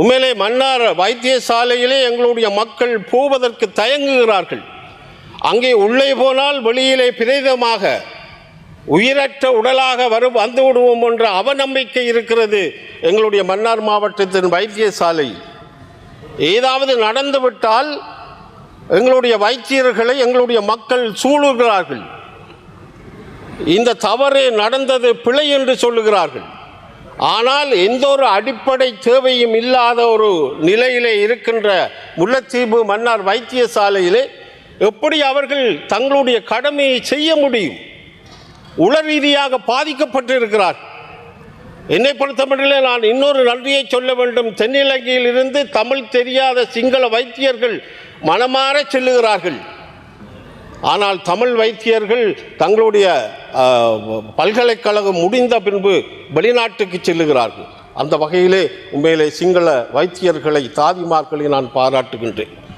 உண்மையிலே மன்னார் வைத்தியசாலையிலே எங்களுடைய மக்கள் போவதற்கு தயங்குகிறார்கள். அங்கே உள்ளே போனால் வெளியிலே பிரேதமாக உயிரற்ற உடலாக வரும் வந்து விடுவோம் என்ற அவநம்பிக்கை இருக்கிறது எங்களுடைய மன்னார் மாவட்டத்தின் வைத்தியசாலை. ஏதாவது நடந்துவிட்டால் எங்களுடைய வைத்தியர்களை எங்களுடைய மக்கள் சூழுகிறார்கள். இந்த தவறு நடந்தது பிழை என்று சொல்லுகிறார்கள். ஆனால் எந்த ஒரு அடிப்படை தேவையும் இல்லாத ஒரு நிலையிலே இருக்கின்ற முல்லைத்தீவு மன்னார் வைத்தியசாலையிலே எப்படி அவர்கள் தங்களுடைய கடமையை செய்ய முடியும்? உள ரீதியாக பாதிக்கப்பட்டிருக்கிறார். என்னை பொறுத்தமட்டிலே நான் இன்னொரு நன்றியை சொல்ல வேண்டும். தென்னிலங்கையில் இருந்து தமிழ் தெரியாத சிங்கள வைத்தியர்கள் மனமாற செல்லுகிறார்கள். ஆனால் தமிழ் வைத்தியர்கள் தங்களுடைய பல்கலைக்கழகம் முடிந்த பின்பு வெளிநாட்டுக்கு செல்லுகிறார்கள். அந்த வகையிலே உண்மையிலே சிங்கள வைத்தியர்களை தாதிமார்களை நான் பாராட்டுகின்றேன்.